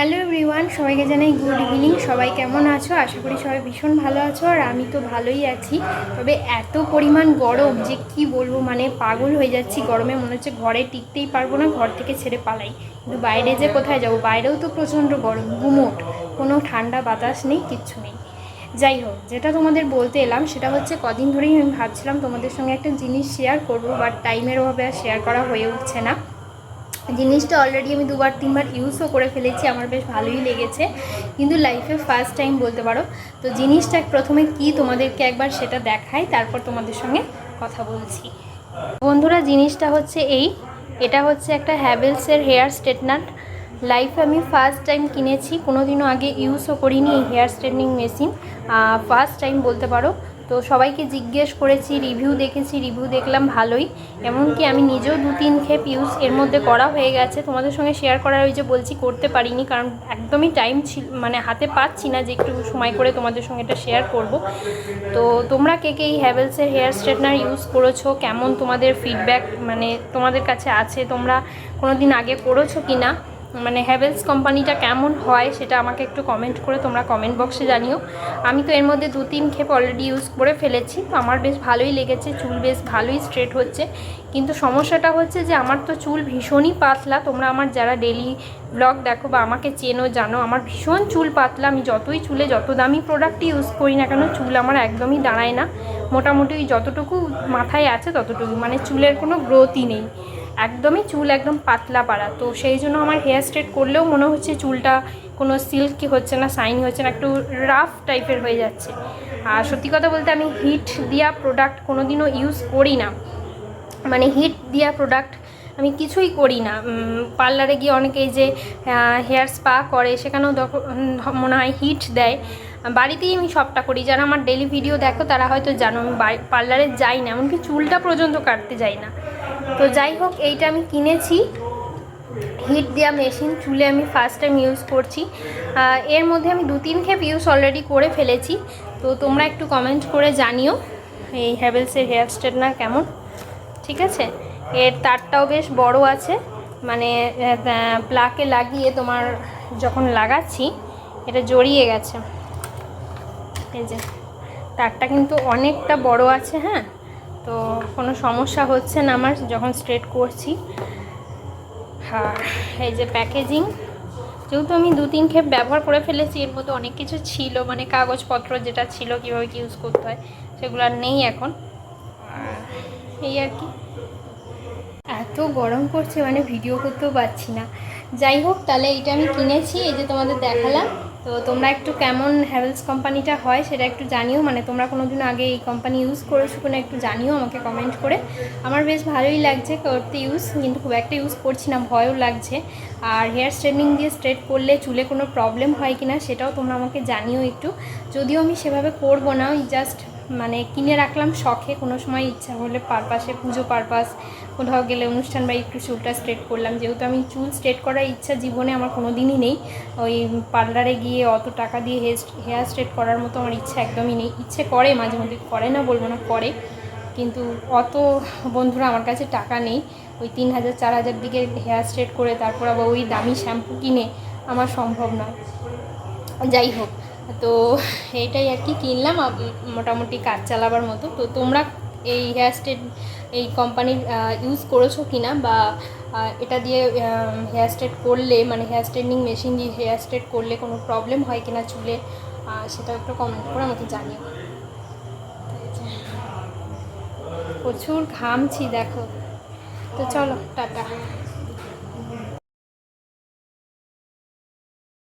Hello everyone, সবাইকে জানাই good evening. সবাই কেমন আছো? আশা করি সবাই ভীষণ ভালো আছো, আর আমি তো ভালোই আছি। তবে এত পরিমাণ গরম যে কি বলব মানে পাগল হয়ে যাচ্ছি। গরমে মনে হচ্ছে ঘরে টিকতেই পারব না, ঘর থেকে ছেড়ে পালাই। কিন্তু বাইরে যে কোথায় যাব? বাইরেও তো প্রচণ্ড গরম, গুমোট। কোনো ঠান্ডা বাতাস নেই, কিচ্ছু নেই। যাই হোক, যেটা তোমাদের বলতে এলাম সেটা হচ্ছে কদিন ধরেই আমি ভাবছিলাম তোমাদের সঙ্গে একটা জিনিস শেয়ার করব বাট টাইমের অভাবে আর শেয়ার করা হয়ে উঠছে না। জিনিসটা অলরেডি আমি দুবার, তিনবার ইউজও করে ফেলেছি, আমার বেশ ভালোই লেগেছে। কিন্তু লাইফে ফার্স্ট টাইম বলতে পারো। তো জিনিসটা প্রথমে কি তোমাদেরকে একবার সেটা দেখাই, তারপর তোমাদের সঙ্গে কথা বলছি। বন্ধুরা, জিনিসটা হচ্ছে এই, এটা হচ্ছে একটা হ্যাভেলসের হেয়ার স্ট্রেটনার লাইফে আমি ফার্স্ট টাইম কিনেছি কোনো দিনও আগে ইউজও করিনি এই hair straightening machine first time বলতে পারো। তো সবাইকে জিজ্ঞেস করেছি রিভিউ দেখেছি রিভিউ দেখলাম ভালোই। এমনকি আমি নিজেও দু তিন খেপ ইউজ এর মধ্যে করা হয়ে গেছে। তোমাদের সঙ্গে শেয়ার করার ওই যে বলছি, করতে পারিনি কারণ একদমই টাইম ছিল মানে হাতে পাচ্ছি না যে একটু সময় করে তোমাদের সঙ্গে এটা শেয়ার করব। তো তোমরা কে কে এই হ্যাভেলসের হেয়ার স্ট্রেটনার ইউজ করেছ? কেমন তোমাদের ফিডব্যাক মানে তোমাদের কাছে আছে? তোমরা কোনো দিন আগে করেছ কি না মানে হ্যাভেলস কোম্পানিটা কেমন হয় সেটা আমাকে একটু কমেন্ট করে তোমরা কমেন্ট বক্সে জানিও। আমি তো এর মধ্যে দু তিন খেপ অলরেডি ইউজ করে ফেলেছি, তো আমার বেশ ভালোই লেগেছে, চুল বেশ ভালোই স্ট্রেট হচ্ছে। কিন্তু সমস্যাটা হচ্ছে যে আমার তো চুল ভীষণই পাতলা, তোমরা আমার যারা ডেলি ব্লগ দেখো বা আমাকে চেনো, জানো, আমার ভীষণ চুল পাতলা। আমি যতই চুলে যত দামি প্রোডাক্ট ইউজ করি না কেন, চুল আমার একদমই দাঁড়ায় না। মোটামুটি যতটুকু মাথায় আছে ততটুকু মানে চুলের কোনো গ্রোথই নেই। একদমই চুল একদম পাতলা পাড়া। তো সেই জন্য আমার হেয়ার স্ট্রেট করলেও মনে হচ্ছে চুলটা কোনো সিল্কি হচ্ছে না শাইনি হচ্ছে না, একটু রাফ টাইপের হয়ে যাচ্ছে। আর সত্যি কথা বলতে আমি হিট দেওয়া প্রোডাক্ট কোনো দিনও ইউজ করি না। মানে হিট দেওয়া প্রোডাক্ট আমি কিছুই করি না। পার্লারে গিয়ে অনেকেই যে হেয়ার স্পা করে, সেখানেও মনে হয় হিট দেয়। বাড়িতেই আমি সবটা করি। যারা আমার ডেলি ভিডিও দেখো, তারা হয়তো জানো, আমি পার্লারে যাই না, এমনকি চুলটা পর্যন্ত কাটতে যাই না। তো যাই হোক, এইটা আমি কিনেছি। হিট দেওয়া মেশিন চুলে আমি ফার্স্ট টাইম ইউজ করছি। এর মধ্যে আমি দু তিন খেপ ইউজ অলরেডি করে ফেলেছি। তো তোমরা একটু কমেন্ট করে জানিও, এই হ্যাভেলসের হেয়ার স্ট্রেটনার কেমন? ঠিক আছে? এর তারটাও বেশ বড় আছে। মানে প্লাকে লাগিয়ে তোমার যখন লাগাচ্ছি, এটা জড়িয়ে গেছে। এই যে, তারটা কিন্তু অনেকটা বড় আছে হ্যাঁ? তো কোনো সমস্যা হচ্ছে না আমার, যখন স্ট্রেট করছি। আর এই যে প্যাকেজিং যেহেতু আমি দু তিন খেপ ব্যবহার করে ফেলেছি, এর মধ্যে অনেক কিছু ছিল মানে কাগজপত্র যেটা ছিল কীভাবে কি ইউজ করতে হয়, সেগুলো আর নেই এখন। এই আর কি। এত গরম করছে মানে ভিডিও করতেও পারছি না। যাই হোক, তাহলে এইটা আমি কিনেছি, এই যে তোমাদের দেখালাম। তো তোমরা একটু কেমন হ্যাভেলস কোম্পানিটা হয় সেটা একটু জানিও। মানে তোমরা কোনো দিন আগে এই কোম্পানি ইউজ করেছ কোনো একটু জানিও, আমাকে কমেন্ট করে। আমার বেশ ভালোই লাগছে করতে ইউজ কিন্তু খুব একটা ইউজ করছি না, ভয়ও লাগছে। আর হেয়ার স্ট্রেটনিং দিয়ে স্ট্রেট করলে চুলে কোনো প্রবলেম হয় কি না সেটাও তোমরা আমাকে জানিও একটু। যদিও আমি সেভাবে করব না, ওই জাস্ট মানে কিনে রাখলাম শখে, কোনো সময় ইচ্ছা হলে পারপাসে পুজো পারপাস, কোথাও গেলে অনুষ্ঠান বা একটু চুলটা স্ট্রেট করলাম। যেহেতু আমি চুল স্ট্রেট করার ইচ্ছা জীবনে আমার কোনো দিনই নেই, ওই পার্লারে গিয়ে অত টাকা দিয়ে হেয়ার হেয়ার স্ট্রেট করার মতো আমার ইচ্ছা একদমই নেই। ইচ্ছে করে মাঝে মধ্যে, করে না বলব না, করে। কিন্তু অত বন্ধুরা আমার কাছে টাকা নেই। ওই তিন হাজার, চার হাজার দিকে হেয়ার স্ট্রেট করে তারপর আবার ওই দামি শ্যাম্পু কিনে, আমার সম্ভব নয়। যাই হোক তো এইটাই আর কি কিনলাম মোটামুটি কাজ চালাবার মতো। তো তোমরা এই হেয়ার স্ট্রেট এই কোম্পানির ইউজ করেছ কি না বা এটা দিয়ে হেয়ার স্ট্রেট করলে মানে হেয়ার স্ট্রেটনিং মেশিন দিয়ে হেয়ার স্ট্রেট করলে কোনো প্রবলেম হয় কিনা চুলে সেটা একটু কমেন্ট করে আমাকে জানিও। প্রচুর ঘামছি, দেখো। তো চলো, টাটা।